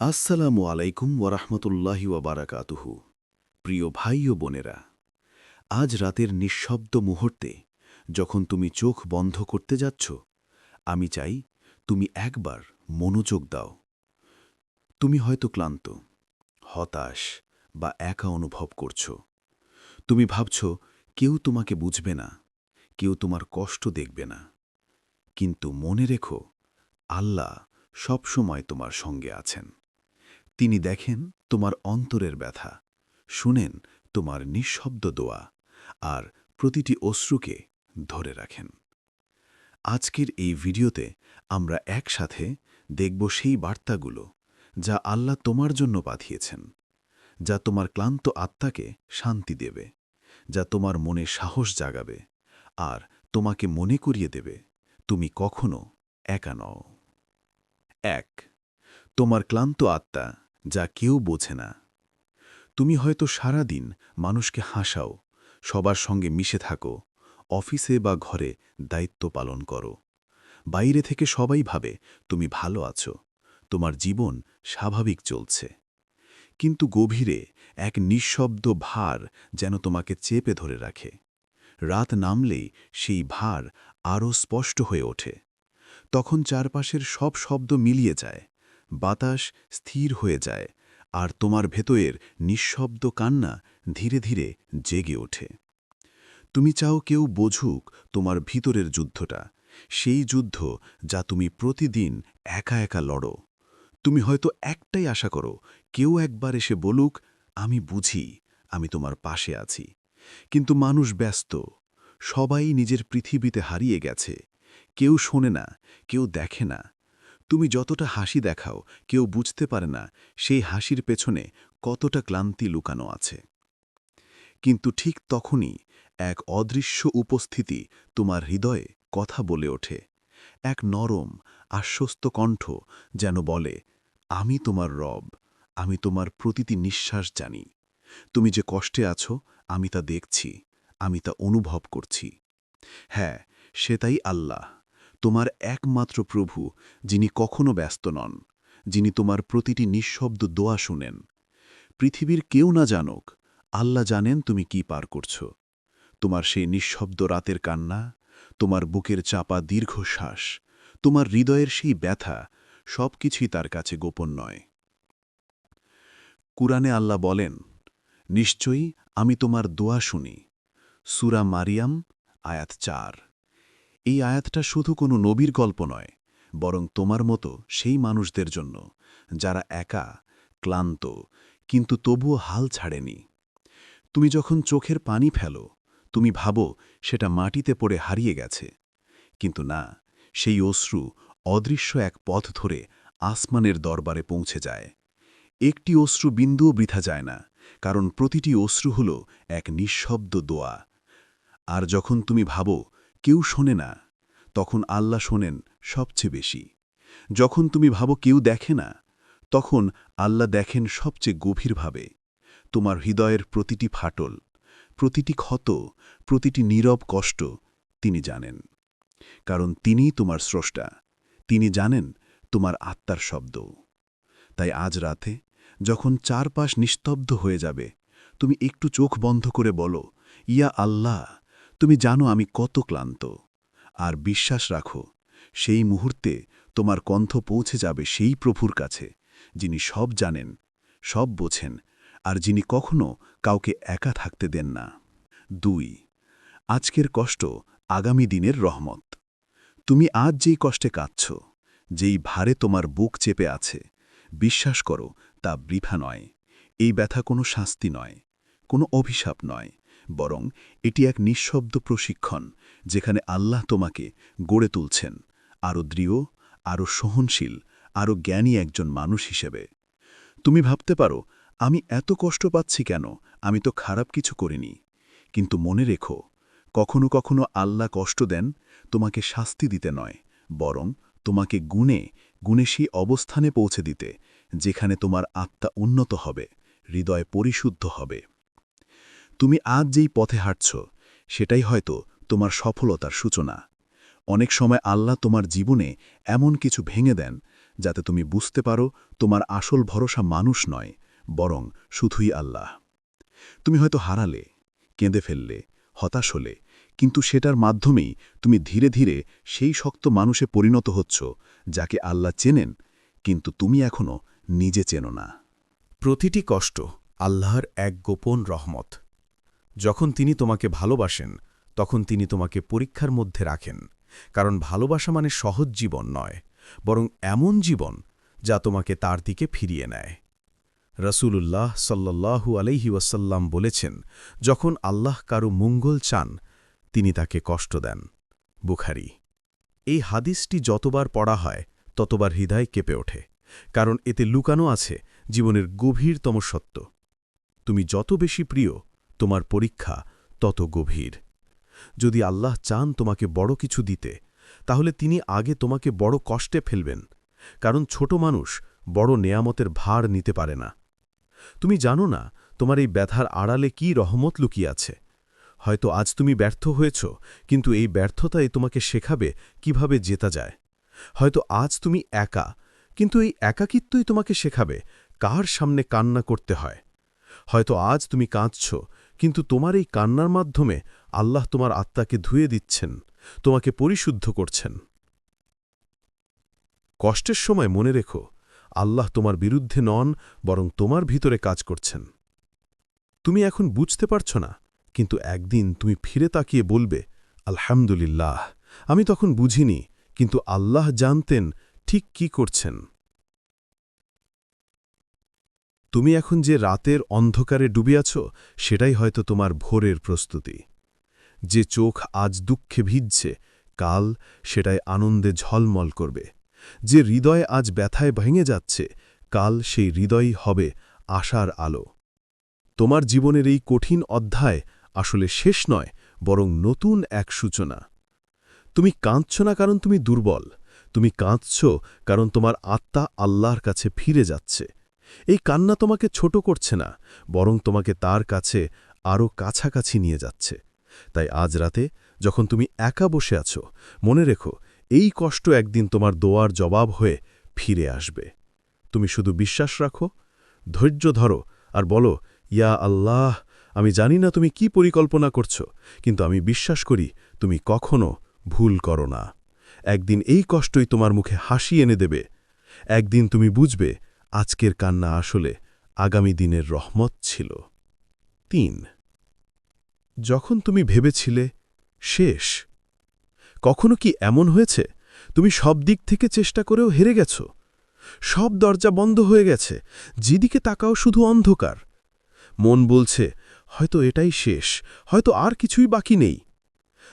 আসসালামু আলাইকুম ওরহমতুল্লাহি ওয়াবারাকাতুহু। প্রিয় ভাই ও বোনেরা, আজ রাতের নিঃশব্দ মুহূর্তে যখন তুমি চোখ বন্ধ করতে যাচ্ছ, আমি চাই তুমি একবার মনোযোগ দাও। তুমি হয়তো ক্লান্ত, হতাশ বা একা অনুভব করছ। তুমি ভাবছ, কেউ তোমাকে বুঝবে না, কেউ তোমার কষ্ট দেখবে না। কিন্তু মনে রেখো, আল্লাহ সবসময় তোমার সঙ্গে আছেন। তিনি দেখেন তোমার অন্তরের ব্যথা, শুনেন তোমার নিঃশব্দ দোয়া, আর প্রতিটি অশ্রুকে ধরে রাখেন। আজকের এই ভিডিওতে আমরা একসাথে দেখব সেই বার্তাগুলো যা আল্লাহ তোমার জন্য পাঠিয়েছেন, যা তোমার ক্লান্ত আত্মাকে শান্তি দেবে, যা তোমার মনে সাহস জাগাবে, আর তোমাকে মনে করিয়ে দেবে, তুমি কখনো একা নও। এক, তোমার ক্লান্ত আত্মা যা কেউ বোঝে না। তুমি হয়তো সারা দিন মানুষকে হাসাও, সবার সঙ্গে মিশে থাকো, অফিসে বা ঘরে দায়িত্ব পালন করো। বাইরে থেকে সবাই ভাবে তুমি ভালো আছো, তোমার জীবন স্বাভাবিক চলছে। কিন্তু গভীরে এক নিঃশব্দ ভার যেন তোমাকে চেপে ধরে রাখে। রাত নামলেই সেই ভার আরও স্পষ্ট হয়ে ওঠে। তখন চারপাশের সব শব্দ মিলিয়ে যায়। বাতাস স্থির হয়ে যায় আর তোমার ভেতরের নিঃশব্দ কান্না ধীরে ধীরে জেগে ওঠে। তুমি চাও কেউ বোঝুক তোমার ভিতরের যুদ্ধটা, সেই যুদ্ধ যা তুমি প্রতিদিন একা একা লড়ো। তুমি হয়তো একটাই আশা করো, কেউ একবার এসে বলুক, আমি বুঝি, আমি তোমার পাশে আছি। কিন্তু মানুষ ব্যস্ত, সবাই নিজের পৃথিবীতে হারিয়ে গেছে। কেউ শোনে না, কেউ দেখে না তুমি যতটা হাসি দেখাও, কেউ বুঝতে পারে না সেই হাসির পেছনে কতটা ক্লান্তি লুকানো আছে। কিন্তু ঠিক তখনই এক অদৃশ্য উপস্থিতি তোমার হৃদয়ে কথা বলে ওঠে। এক নরম, আশ্বস্ত কণ্ঠ যেন বলে, আমি তোমার রব, আমি তোমার প্রতিটি নিঃশ্বাস জানি। তুমি যে কষ্টে আছো, আমি তা দেখছি, আমি তা অনুভব করছি। হ্যাঁ সেটাই আল্লাহ। তোমার একমাত্র প্রভু, যিনি কখনো ব্যস্ত নন, যিনি তোমার প্রতিটি নিঃশব্দ দোয়া শুনেন। পৃথিবীর কেউ না জানুক, আল্লাহ জানেন তুমি কি পার করছ। তোমার সেই নিঃশব্দ রাতের কান্না, তোমার বুকের চাপা দীর্ঘশ্বাস, তোমার হৃদয়ের সেই ব্যথা সব কিছুই তার কাছে গোপন নয়। কুরআনে আল্লাহ বলেন, নিশ্চয়ই আমি তোমার দোয়া শুনি। সুরা মারিয়াম, আয়াত চার। এই আয়াতটা শুধু কোনো নবীর গল্প নয়, বরং তোমার মতো সেই মানুষদের জন্য, যারা একা, ক্লান্ত, কিন্তু তবুও হাল ছাড়েনি। তুমি যখন চোখের পানি ফেলো, তুমি ভাবো সেটা মাটিতে পড়ে হারিয়ে গেছে। কিন্তু না, সেই অশ্রু অদৃশ্য এক পথ ধরে আসমানের দরবারে পৌঁছে যায়। একটি অশ্রু বিন্দুও বৃথা যায় না, কারণ প্রতিটি অশ্রু হল এক নিঃশব্দ দোয়া। আর যখন তুমি ভাবো কেউ শোনে না, তখন আল্লাহ শোনেন সবচেয়ে বেশি। যখন তুমি ভাবো কেউ দেখে না, তখন আল্লাহ দেখেন সবচেয়ে গভীরভাবে। তোমার হৃদয়ের প্রতিটি ফাটল, প্রতিটি ক্ষত, প্রতিটি নীরব কষ্ট তিনি জানেন। কারণ তিনিই তোমার স্রষ্টা, তিনি জানেন তোমার আত্মার শব্দ। তাই আজ রাতে যখন চারপাশ নিস্তব্ধ হয়ে যাবে, তুমি একটু চোখ বন্ধ করে বলো, ইয়া আল্লাহ তুমি জানো আমি কত ক্লান্ত। আর বিশ্বাস রাখো, সেই মুহূর্তে তোমার কণ্ঠ পৌঁছে যাবে সেই প্রভুর কাছে, যিনি সব জানেন, সব বোঝেন, আর যিনি কখনো কাউকে একা থাকতে দেন না। দুই, আজকের কষ্ট আগামী দিনের রহমত। তুমি আজ যেই কষ্টে কাঁদছ, যেই ভারে তোমার বুক চেপে আছে, বিশ্বাস করো তা বৃথা নয়। এই ব্যথা কোনো শাস্তি নয়, কোনো অভিশাপ নয়। বরং এটি এক নিঃশব্দ প্রশিক্ষণ, যেখানে আল্লাহ তোমাকে গড়ে তুলছেন, আরও দৃঢ়, আরও সহনশীল, আরও জ্ঞানী একজন মানুষ হিসেবে। তুমি ভাবতে পারো, আমি এত কষ্ট পাচ্ছি কেন? আমি তো খারাপ কিছু করিনি। কিন্তু মনে রেখো, কখনো কখনো আল্লাহ কষ্ট দেন, তোমাকে শাস্তি দিতে নয়, বরং তোমাকে গুণে গুণে সেই অবস্থানে পৌঁছে দিতে, যেখানে তোমার আত্মা উন্নত হবে, হৃদয় পরিশুদ্ধ হবে। তুমি আজ যেই পথে হাঁটছ, সেটাই হয়তো তোমার সফলতার সূচনা। অনেক সময় আল্লাহ তোমার জীবনে এমন কিছু ভেঙে দেন, যাতে তুমি বুঝতে পারো তোমার আসল ভরসা মানুষ নয়, বরং শুধুই আল্লাহ। তুমি হয়তো হারালে, কেঁদে ফেললে, হতাশ হলে, কিন্তু সেটার মাধ্যমেই তুমি ধীরে ধীরে সেই শক্ত মানুষে পরিণত হচ্ছ, যাকে আল্লাহ চেনেন, কিন্তু তুমি এখনও নিজে চেনো না। প্রতিটি কষ্ট আল্লাহর এক গোপন রহমত। যখন তিনি তোমাকে ভালোবাসেন, তখন তিনি তোমাকে পরীক্ষার মধ্যে রাখেন। কারণ ভালোবাসা মানে সহজ জীবন নয়, বরং এমন জীবন যা তোমাকে তার দিকে ফিরিয়ে নেয়। রসুলুল্লাহ সাল্লাল্লাহু আলাইহি ওয়াসাল্লাম বলেছেন, যখন আল্লাহ কারও মঙ্গল চান, তিনি তাকে কষ্ট দেন। বুখারি। এই হাদিসটি যতবার পড়া হয়, ততবার হৃদয় কেঁপে ওঠে, কারণ এতে লুকানো আছে জীবনের গভীরতম সত্য। তুমি যত বেশি প্রিয় তোমার পরীক্ষা তত গভীর। যদি আল্লাহ চান তোমাকে বড় কিছু দিতে, তাহলে তিনি আগে তোমাকে বড় কষ্টে ফেলবেন, কারণ ছোট মানুষ বড় নেয়ামতের ভার নিতে পারে না। তুমি জানো না তোমার এই ব্যথার আড়ালে কি রহমত লুকিয়ে আছে। হয়তো আজ তুমি ব্যর্থ হয়েছ, কিন্তু এই ব্যর্থতাই তোমাকে শেখাবে কীভাবে জেতা যায়। হয়তো আজ তুমি একা, কিন্তু এই একাকিত্বই তোমাকে শেখাবে কার সামনে কান্না করতে হয়। হয়তো আজ তুমি কাঁদছ কিন্তু তোমার এই কান্নার মাধ্যমে আল্লাহ তোমার আত্মাকে ধুয়ে দিচ্ছেন, তোমাকে পরিশুদ্ধ করছেন। কষ্টের সময় মনে রেখো, আল্লাহ তোমার বিরুদ্ধে নন, বরং তোমার ভিতরে কাজ করছেন। তুমি এখন বুঝতে পারছ না, কিন্তু একদিন তুমি ফিরে তাকিয়ে বলবে, আলহামদুলিল্লাহ, আমি তখন বুঝিনি, কিন্তু আল্লাহ জানতেন ঠিক কি করছেন। তুমি এখন যে রাতের অন্ধকারে ডুবে আছো সেটাই হয়তো তোমার ভোরের প্রস্তুতি। যে চোখ আজ দুঃখে ভিজছে, কাল সেটাই আনন্দে ঝলমল করবে। যে হৃদয় আজ ব্যথায় ভেঙে যাচ্ছে, কাল সেই হৃদয়ই হবে আশার আলো। তোমার জীবনের এই কঠিন অধ্যায় আসলে শেষ নয়, বরং নতুন এক সূচনা। তুমি কাঁদছ না কারণ তুমি দুর্বল, তুমি কাঁদছ কারণ তোমার আত্মা আল্লাহর কাছে ফিরে যাচ্ছে। এই কান্না তোমাকে ছোট করছে না, বরং তোমাকে তার কাছে আরও কাছাকাছি নিয়ে যাচ্ছে। তাই আজ রাতে যখন তুমি একা বসে আছো, মনে রেখো, এই কষ্ট একদিন তোমার দোয়ার জবাব হয়ে ফিরে আসবে। তুমি শুধু বিশ্বাস রাখো, ধৈর্য ধরো আর বলো, ইয়া আল্লাহ, আমি জানি না তুমি কি পরিকল্পনা করছ, কিন্তু আমি বিশ্বাস করি তুমি কখনো ভুল করো না। একদিন এই কষ্টই তোমার মুখে হাসি এনে দেবে। একদিন তুমি বুঝবে আজকের কান্না আসলে আগামী দিনের রহমত ছিল। তিন, যখন তুমি ভেবেছিলে শেষ, কখনো কি এমন হয়েছে? তুমি সব দিক থেকে চেষ্টা করেও হেরে গেছ। সব দরজা বন্ধ হয়ে গেছে। যেদিকে তাকাও শুধু অন্ধকার। মন বলছে, হয়তো এটাই শেষ, হয়তো আর কিছুই বাকি নেই।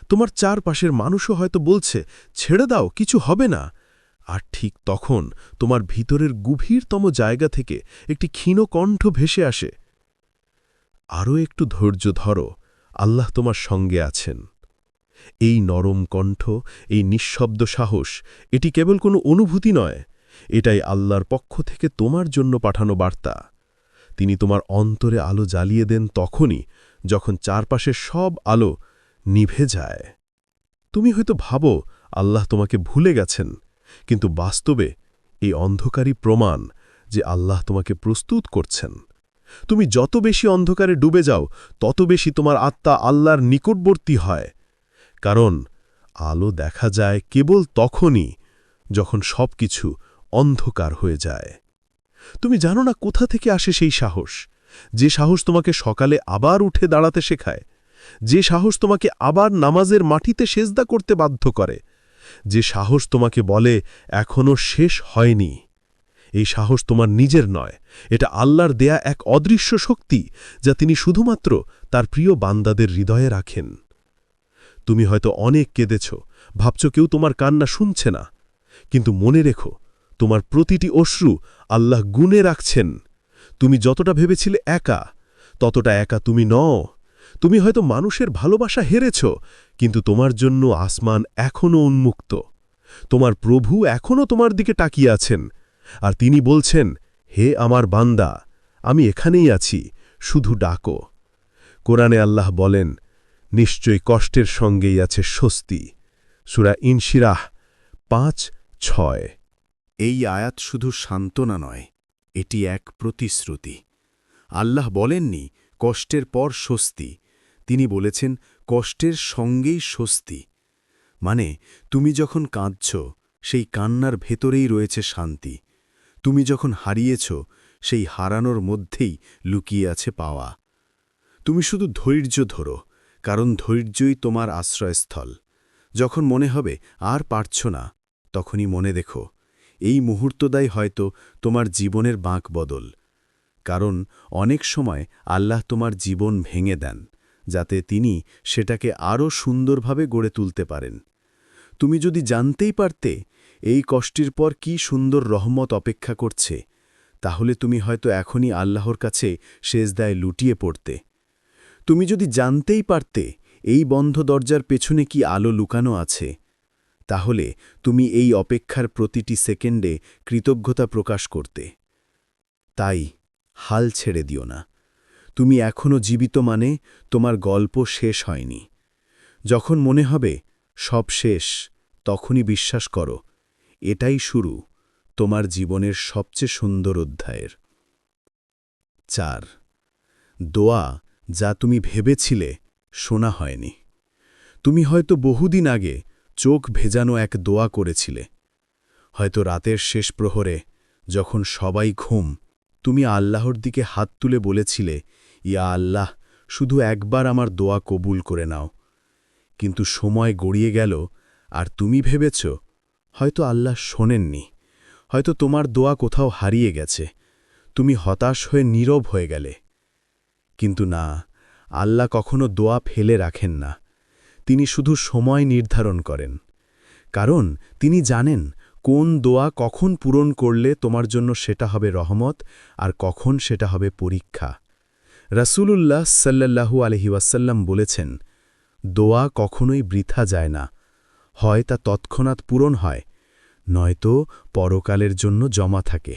তোমার চারপাশের মানুষও হয়তো বলছে, ছেড়ে দাও, কিছু হবে না। আর ঠিক তখন তোমার ভিতরের গভীরতম জায়গা থেকে একটি ক্ষীণ কণ্ঠ ভেসে আসে। আরও একটু ধৈর্য ধরো, আল্লাহ তোমার সঙ্গে আছেন। এই নরম কণ্ঠ, এই নিঃশব্দ সাহস, এটি কেবল কোনো অনুভূতি নয়, এটাই আল্লাহর পক্ষ থেকে তোমার জন্য পাঠানো বার্তা। তিনি তোমার অন্তরে আলো জ্বালিয়ে দেন তখনই, যখন চারপাশের সব আলো নিভে যায়। তুমি হয়তো ভাবো, আল্লাহ তোমাকে ভুলে গেছেন কিন্তু বাস্তবে এই অন্ধকারই প্রমাণ যে আল্লাহ তোমাকে প্রস্তুত করছেন। তুমি যত বেশি অন্ধকারে ডুবে যাও, তত বেশি তোমার আত্মা আল্লাহর নিকটবর্তী হয়। কারণ আলো দেখা যায় কেবল তখনই যখন সব কিছু অন্ধকার হয়ে যায়। তুমি জানো না কোথা থেকে আসে সেই সাহস? যে সাহস তোমাকে সকালে আবার উঠে দাঁড়াতে শেখায়। যে সাহস তোমাকে আবার নামাজের মাটিতে সেজদা করতে বাধ্য করে। যে সাহস তোমাকে বলে এখনও শেষ হয়নি। এই সাহস তোমার নিজের নয়। এটা আল্লাহর দেয়া এক অদৃশ্য শক্তি, যা তিনি শুধুমাত্র তার প্রিয় বান্দাদের হৃদয়ে রাখেন। তুমি হয়তো অনেক কেঁদেছ, ভাবছ কেউ তোমার কান্না শুনছে না। কিন্তু মনে রেখো, তোমার প্রতিটি অশ্রু আল্লাহ গুণে রাখছেন। তুমি যতটা ভেবেছিলে একা, ততটা একা তুমি নও। তুমি হয়তো মানুষের ভালোবাসা হেরেছ কিন্তু তোমার জন্য আসমান এখনও উন্মুক্ত। তোমার প্রভু এখনও তোমার দিকে তাকিয়ে আছেন। আর তিনি বলছেন, হে আমার বান্দা, আমি এখানেই আছি, শুধু ডাকো। কোরআনে আল্লাহ বলেন নিশ্চয়ই কষ্টের সঙ্গেই আছে স্বস্তি। সুরা ইনশিরাহ পাঁচ, ছয়। এই আয়াত শুধু সান্ত্বনা নয়, এটি এক প্রতিশ্রুতি। আল্লাহ বলেননি, কষ্টের পর স্বস্তি। তিনি বলেছেন কষ্টের সঙ্গেই স্বস্তি। মানে তুমি যখন কাঁদছ, সেই কান্নার ভেতরেই রয়েছে শান্তি। তুমি যখন হারিয়েছ, সেই হারানোর মধ্যেই লুকিয়ে আছে পাওয়া। তুমি শুধু ধৈর্য ধরো, কারণ ধৈর্যই তোমার আশ্রয়স্থল। যখন মনে হবে, আর পারছ না, তখনই মনে দেখো, এই মুহূর্তদাই হয়তো তোমার জীবনের বাঁক বদল। কারণ অনেক সময় আল্লাহ তোমার জীবন ভেঙে দেন। যাতে তিনি সেটাকে আরও সুন্দরভাবে গড়ে তুলতে পারেন। তুমি যদি জানতেই পারতে এই কষ্টের পর কি সুন্দর রহমত অপেক্ষা করছে, তাহলে তুমি হয়তো এখনই আল্লাহর কাছে শেষদায় লুটিয়ে পড়তে। তুমি যদি জানতেই পারতে এই বন্ধ দরজার পেছনে কি আলো লুকানো আছে, তাহলে তুমি এই অপেক্ষার প্রতিটি সেকেন্ডে কৃতজ্ঞতা প্রকাশ করতে। তাই হাল ছেড়ে দিও না। তুমি এখনও জীবিত মানে তোমার গল্প শেষ হয়নি। যখন মনে হবে, সব শেষ, তখনই বিশ্বাস করো, এটাই শুরু, তোমার জীবনের সবচেয়ে সুন্দর অধ্যায়ের। চার, দোয়া যা তুমি ভেবেছিলে শোনা হয়নি। তুমি হয়তো বহুদিন আগে চোখ ভেজানো এক দোয়া করেছিলে। হয়তো রাতের শেষ প্রহরে যখন সবাই ঘুম, তুমি আল্লাহর দিকে হাত তুলে বলেছিলে ইয়া আল্লাহ, শুধু একবার আমার দোয়া কবুল করে নাও। কিন্তু সময় গড়িয়ে গেল, আর তুমি ভেবেছ, হয়তো আল্লাহ শোনেননি, হয়তো তোমার দোয়া কোথাও হারিয়ে গেছে, তুমি হতাশ হয়ে নীরব হয়ে গেলে। কিন্তু না, আল্লাহ কখনো দোয়া ফেলে রাখেন না। তিনি শুধু সময় নির্ধারণ করেন। কারণ তিনি জানেন কোন দোয়া কখন পূরণ করলে তোমার জন্য সেটা হবে রহমত, আর কখন সেটা হবে পরীক্ষা। রাসূলুল্লাহ সাল্লাল্লাহু আলহি ওয়াসাল্লাম বলেছেন, দোয়া কখনোই বৃথা যায় না, হয় তা তৎক্ষণাৎ পূরণ হয়, নয়তো পরকালের জন্য জমা থাকে।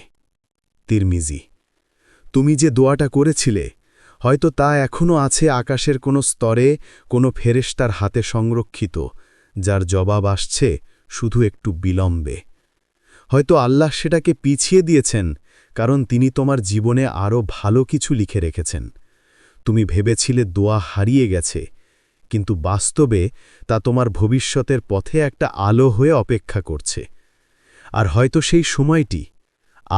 তিরমিজি, তুমি যে দোয়াটা করেছিলে, হয়তো তা এখনও আছে আকাশের কোনো স্তরে কোনো ফেরেশতার হাতে সংরক্ষিত, যার জবাব আসছে শুধু একটু বিলম্বে। হয়তো আল্লাহ সেটাকে পিছিয়ে দিয়েছেন, কারণ তিনি তোমার জীবনে আরও ভালো কিছু লিখে রেখেছেন। তুমি ভেবেছিলে দোয়া হারিয়ে গেছে, কিন্তু বাস্তবে তা তোমার ভবিষ্যতের পথে একটা আলো হয়ে অপেক্ষা করছে। আর হয়তো সেই সময়টি,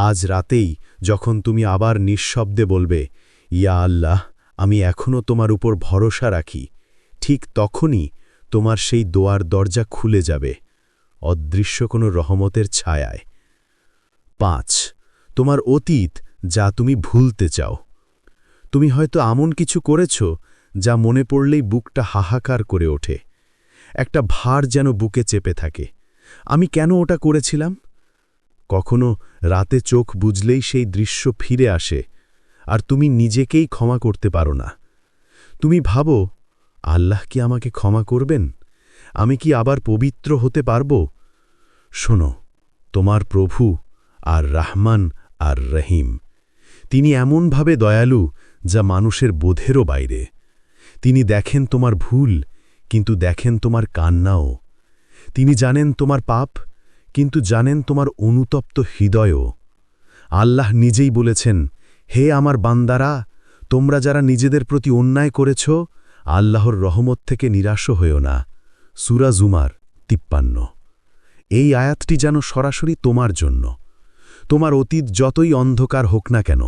আজ রাতেই যখন তুমি আবার নিঃশব্দে বলবে, ইয়া আল্লাহ, আমি এখনও তোমার উপর ভরসা রাখি, ঠিক তখনই তোমার সেই দোয়ার দরজা খুলে যাবে, অদৃশ্য কোনো রহমতের ছায়ায়। পাঁচ, তোমার অতীত যা তুমি ভুলতে চাও। তুমি হয়তো এমন কিছু করেছ যা মনে পড়লেই বুকটা হাহাকার করে ওঠে। একটা ভার যেন বুকে চেপে থাকে। আমি কেন ওটা করেছিলাম? কখনো রাতে চোখ বুঝলেই সেই দৃশ্য ফিরে আসে, আর তুমি নিজেকেই ক্ষমা করতে পারো না। তুমি ভাবো, আল্লাহ কি আমাকে ক্ষমা করবেন? আমি কি আবার পবিত্র হতে পারব? শোনো, তোমার প্রভু আর রাহমান আর রহিম, তিনি এমনভাবে দয়ালু যা মানুষের বোধেরও বাইরে। তিনি দেখেন তোমার ভুল, কিন্তু দেখেন তোমার কান্নাও। তিনি জানেন তোমার পাপ, কিন্তু জানেন তোমার অনুতপ্ত হৃদয়ও। আল্লাহ নিজেই বলেছেন, হে আমার বান্দারা, তোমরা যারা নিজেদের প্রতি অন্যায় করেছ, আল্লাহর রহমত থেকে নিরাশ হয়েও না। সুরা জুমার তিপ্পান্ন। এই আয়াতটি যেন সরাসরি তোমার জন্য। তোমার অতীত যতই অন্ধকার হোক না কেন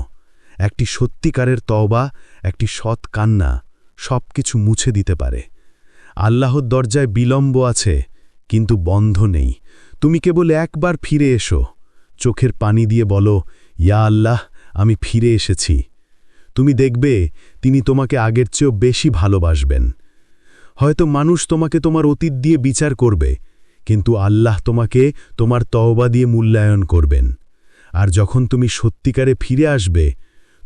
একটি সত্যিকারের তওবা, একটি সৎ কান্না সব কিছু মুছে দিতে পারে। আল্লাহর দরজায় বিলম্ব আছে, কিন্তু বন্ধ নেই। তুমি কেবল একবার ফিরে এসো। চোখের পানি দিয়ে বলো, ইয়া আল্লাহ, আমি ফিরে এসেছি। তুমি দেখবে, তিনি তোমাকে আগের চেয়েও বেশি ভালোবাসবেন। হয়তো মানুষ তোমাকে তোমার অতীত দিয়ে বিচার করবে, কিন্তু আল্লাহ তোমাকে তোমার তওবা দিয়ে মূল্যায়ন করবেন। আর যখন তুমি সত্যিকারে ফিরে আসবে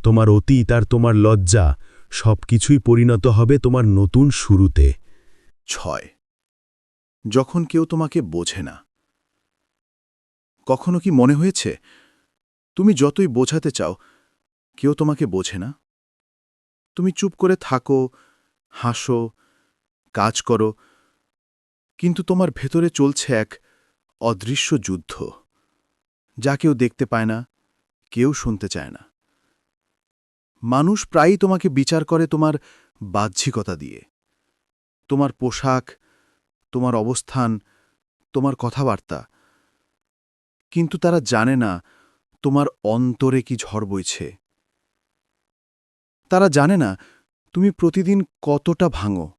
তোমার অতীত আর তোমার লজ্জা সব কিছুই পরিণত হবে তোমার নতুন শুরুতে। ছয়। যখন কেউ তোমাকে বোঝে না। কখনো কি মনে হয়েছে? তুমি যতই বোঝাতে চাও, কেউ তোমাকে বোঝে না? তুমি চুপ করে থাকো, হাসো, কাজ করো, কিন্তু তোমার ভেতরে চলছে এক অদৃশ্য যুদ্ধ। যা কেউ দেখতে পায় না, কেউ শুনতে চায় না। মানুষ প্রায়ই তোমাকে বিচার করে তোমার বাহ্যিকতা দিয়ে। তোমার পোশাক, তোমার অবস্থান, তোমার কথাবার্তা। কিন্তু তারা জানে না তোমার অন্তরে কি ঝড় বইছে। তারা জানে না তুমি প্রতিদিন কতটা ভাঙো।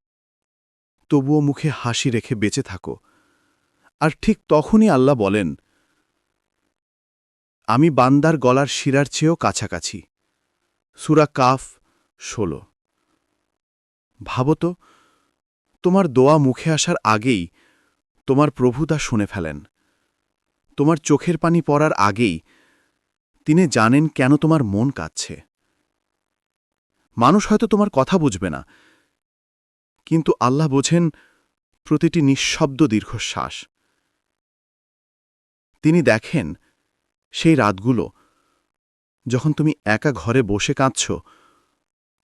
তবুও মুখে হাসি রেখে বেঁচে থাকো। আর ঠিক তখনই আল্লাহ বলেন, আমি বান্দার গলার শিরার চেয়েও কাছাকাছি। সুরা কাফ ষোলো। ভাবত তোমার দোয়া মুখে আসার আগেই তোমার প্রভু তা শুনে ফেলেন। তোমার চোখের পানি পড়ার আগেই তিনি জানেন কেন তোমার মন কাঁদছে। মানুষ হয়তো তোমার কথা বুঝবে না, কিন্তু আল্লাহ বোঝেন প্রতিটি নিঃশব্দ দীর্ঘশ্বাস। তিনি দেখেন সেই রাতগুলো যখন তুমি একা ঘরে বসে কাঁদছ,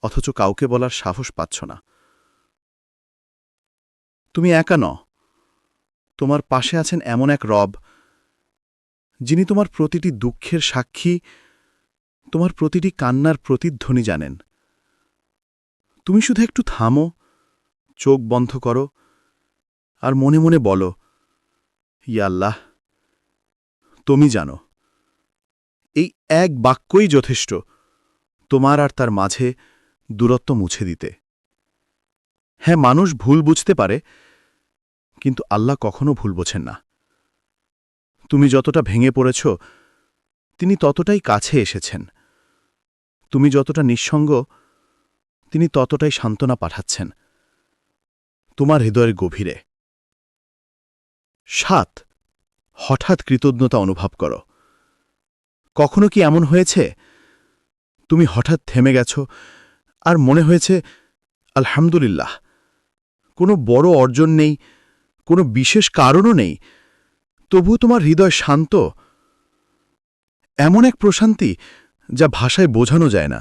অথচ কাউকে বলার সাহস পাচ্ছ না। তুমি একা ন তোমার পাশে আছেন এমন এক রব, যিনি তোমার প্রতিটি দুঃখের সাক্ষী, তোমার প্রতিটি কান্নার প্রতিধ্বনি জানেন। তুমি শুধু একটু থামো, চোখ বন্ধ করো, আর মনে মনে বলো ইয়াল্লাহ তুমি জানো। এই এক বাক্যই যথেষ্ট। তোমার আর তার মাঝে দূরত্ব মুছে দিতে। হ্যাঁ মানুষ ভুল বুঝতে পারে, কিন্তু আল্লাহ কখনো ভুল বোঝেন না। তুমি যতটা ভেঙে পড়েছ, তিনি ততটাই কাছে এসেছেন। তুমি যতটা নিঃসঙ্গ, তিনি ততটাই সান্ত্বনা পাঠাচ্ছেন। তোমার হৃদয়ের গভীরে। সাত, হঠাৎ কৃতজ্ঞতা অনুভব করো। কখনো কি এমন হয়েছে? তুমি হঠাৎ থেমে গেছ, আর মনে হয়েছে, আলহামদুলিল্লাহ, কোনো বড় অর্জন নেই, কোনো বিশেষ কারণও নেই তবু তোমার হৃদয় শান্ত। এমন এক প্রশান্তি যা ভাষায় বোঝানো যায় না।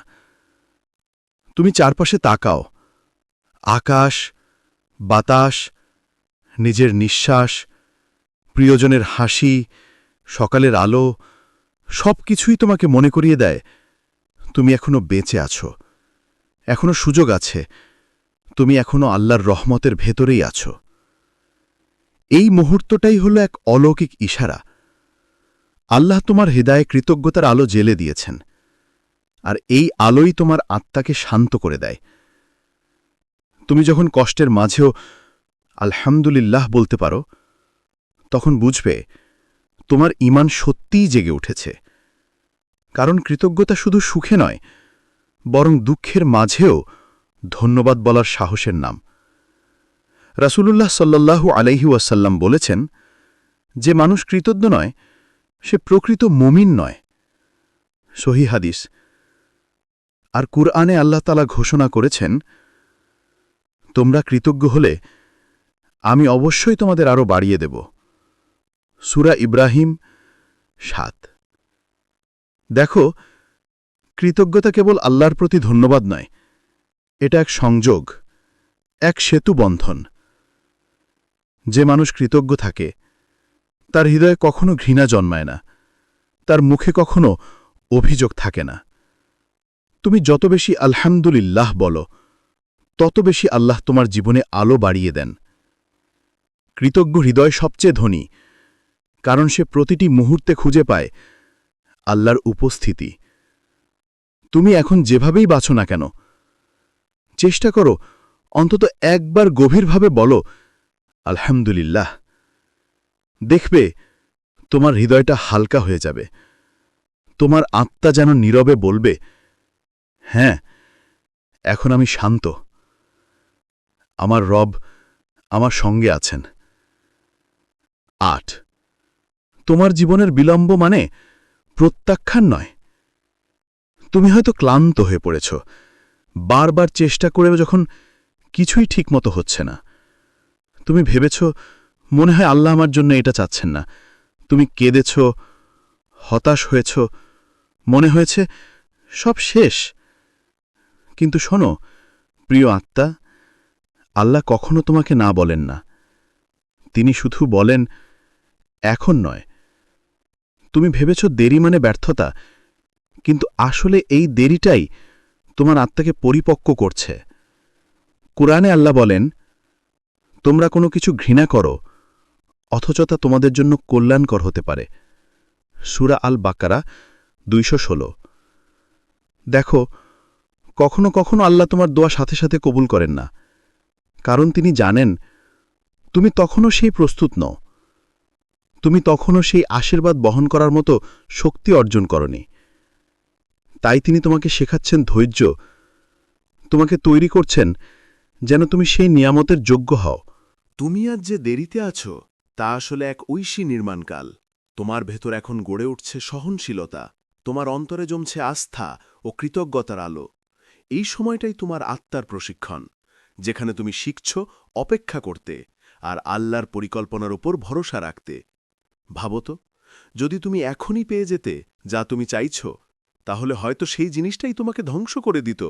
তুমি চারপাশে তাকাও, আকাশ, বাতাস, নিজের নিঃশ্বাস, প্রিয়জনের হাসি, সকালের আলো সব কিছুই তোমাকে মনে করিয়ে দেয়। তুমি এখনও বেঁচে আছো। এখনও সুযোগ আছে। তুমি এখনও আল্লাহর রহমতের ভেতরেই আছো। এই মুহূর্তটাই হলো এক অলৌকিক ইশারা। আল্লাহ তোমার হৃদয়ে কৃতজ্ঞতার আলো জেলে দিয়েছেন। আর এই আলোই তোমার আত্মাকে শান্ত করে দেয়। তুমি যখন কষ্টের মাঝেও আলহামদুলিল্লাহ বলতে পারো, তখন বুঝবে তোমার ইমান সত্যিই জেগে উঠেছে। কারণ কৃতজ্ঞতা শুধু সুখে নয়, বরং দুঃখের মাঝেও ধন্যবাদ বলার সাহসের নাম। রাসূলুল্লাহ সাল্লাল্লাহু আলাইহি ওয়াসাল্লাম বলেছেন, যে মানুষ কৃতজ্ঞ নয়, সে প্রকৃত মমিন নয়। সহি হাদিস। আর কুরআনে আল্লাহ তালা ঘোষণা করেছেন, তোমরা কৃতজ্ঞ হলে আমি অবশ্যই তোমাদের আরও বাড়িয়ে দেব। সুরা ইব্রাহিম সাত। দেখো, কৃতজ্ঞতা কেবল আল্লাহর প্রতি ধন্যবাদ নয়, এটা এক সংযোগ, এক সেতু বন্ধন। যে মানুষ কৃতজ্ঞ থাকে, তার হৃদয়ে কখনো ঘৃণা জন্মায় না, তার মুখে কখনো অভিযোগ থাকে না। তুমি যত বেশি আলহামদুলিল্লাহ বলো, তত বেশি আল্লাহ তোমার জীবনে আলো বাড়িয়ে দেন। কৃতজ্ঞ হৃদয় সবচেয়ে ধনী কারণ সে প্রতিটি মুহূর্তে খুঁজে পায় আল্লাহর উপস্থিতি। তুমি এখন যেভাবেই বাছো না কেন, চেষ্টা করো অন্তত একবার গভীরভাবে বলো, আলহামদুলিল্লাহ, দেখবে তোমার হৃদয়টা হালকা হয়ে যাবে, তোমার আত্মা যেন নীরবে বলবে হ্যাঁ এখন আমি শান্ত, আমার রব আমার সঙ্গে আছেন। আট তোমার জীবনের বিলম্ব মানে প্রত্যাখ্যান নয়। তুমি হয়তো ক্লান্ত হয়ে পড়েছ। বারবার চেষ্টা করে যখন কিছুই ঠিকমতো হচ্ছে না। তুমি ভেবেছ, মনে হয় আল্লাহ আমার জন্য এটা চাচ্ছেন না। তুমি কেঁদেছ, হতাশ হয়েছ, মনে হয়েছে সব শেষ। কিন্তু শোনো, প্রিয় আত্মা, আল্লাহ কখনো তোমাকে না বলেন না। তিনি শুধু বলেন, এখন নয় তুমি ভেবেছ দেরি মানে ব্যর্থতা, কিন্তু আসলে এই দেরিটাই তোমার আত্মাকে পরিপক্ক করছে। কোরআনে আল্লাহ বলেন, তোমরা কোনো কিছু ঘৃণা করো, অথচ তা তোমাদের জন্য কল্যাণকর হতে পারে। সুরা আল বাকারা দুইশো ষোলো। দেখো, কখনো কখনো আল্লাহ তোমার দোয়া সাথে সাথে কবুল করেন না, কারণ তিনি জানেন, তুমি তখনও সেই প্রস্তুত নও। তুমি তখনও সেই আশীর্বাদ বহন করার মতো শক্তি অর্জন করনি। তাই তিনি তোমাকে শেখাচ্ছেন ধৈর্য। তোমাকে তৈরি করছেন যেন তুমি সেই নিয়ামতের যোগ্য হও। তুমি আজ যে দেরিতে আছো, তা আসলে এক ঐশী নির্মাণকাল। তোমার ভেতর এখন গড়ে উঠছে সহনশীলতা, তোমার অন্তরে জমছে আস্থা ও কৃতজ্ঞতার আলো। এই সময়টাই তোমার আত্মার প্রশিক্ষণ, যেখানে তুমি শিখছ অপেক্ষা করতে আর আল্লাহর পরিকল্পনার উপর ভরসা রাখতে। ভাবো তো, যদি তুমি এখনই পেয়ে যেতে যা তুমি চাইছ, তাহলে হয়তো সেই জিনিসটাই তোমাকে ধ্বংস করে দিত।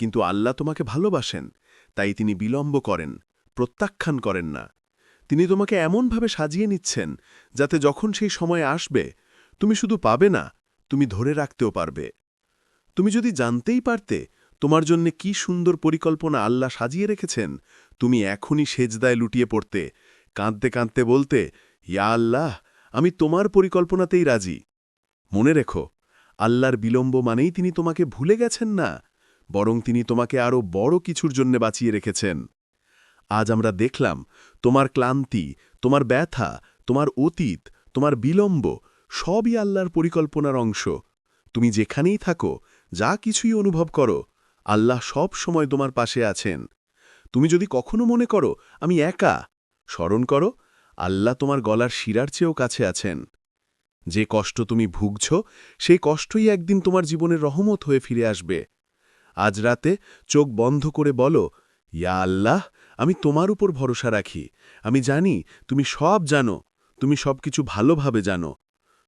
কিন্তু আল্লাহ তোমাকে ভালোবাসেন, তাই তিনি বিলম্ব করেন, প্রত্যাখ্যান করেন না। তিনি তোমাকে এমনভাবে সাজিয়ে নিচ্ছেন, যাতে যখন সেই সময় আসবে, তুমি শুধু পাবে না, তুমি ধরে রাখতেও পারবে। তুমি যদি জানতেই পারতে, তোমার জন্য কি সুন্দর পরিকল্পনা আল্লাহ সাজিয়ে রেখেছেন, তুমি এখনই সেজদায় লুটিয়ে পড়তে, কাঁদতে কাঁদতে বলতে ইয়া আল্লাহ, আমি তোমার পরিকল্পনাতেই রাজি। মনে রেখো, আল্লাহর বিলম্ব মানেই তিনি তোমাকে ভুলে গেছেন না, বরং তিনি তোমাকে আরও বড় কিছুর জন্য বাঁচিয়ে রেখেছেন। আজ আমরা দেখলাম, তোমার ক্লান্তি, তোমার ব্যথা, তোমার অতীত, তোমার বিলম্ব, সবই আল্লাহর পরিকল্পনার অংশ। তুমি যেখানেই থাকো, যা কিছুই অনুভব করো, আল্লাহ সব সময় তোমার পাশে আছেন। তুমি যদি কখনো মনে করো, আমি একা, স্মরণ করো আল্লাহ তোমার গলার শিরার চেয়েও কাছে আছেন। যে কষ্ট তুমি ভুগছ, সেই কষ্টই একদিন তোমার জীবনের রহমত হয়ে ফিরে আসবে। আজ রাতে চোখ বন্ধ করে বলো, ইয়া আল্লাহ, আমি তোমার উপর ভরসা রাখি। আমি জানি, তুমি সব জানো, তুমি সব কিছু ভালোভাবে জানো।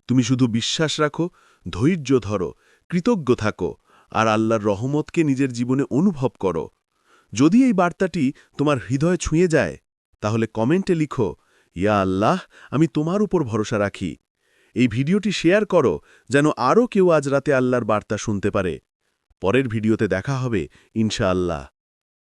তুমি শুধু বিশ্বাস রাখো, ধৈর্য ধরো, কৃতজ্ঞ থাকো, আর আল্লাহর রহমতকে নিজের জীবনে অনুভব করো। যদি এই বার্তাটি তোমার হৃদয় ছুঁয়ে যায়, তাহলে কমেন্টে লিখো ইয়া আল্লাহ, আমি তোমার উপর ভরসা রাখি। এই ভিডিওটি শেয়ার করো, যেন আরও কেউ আজ রাতে আল্লাহর বার্তা শুনতে পারে। পরের ভিডিওতে দেখা হবে, ইনশাআল্লাহ।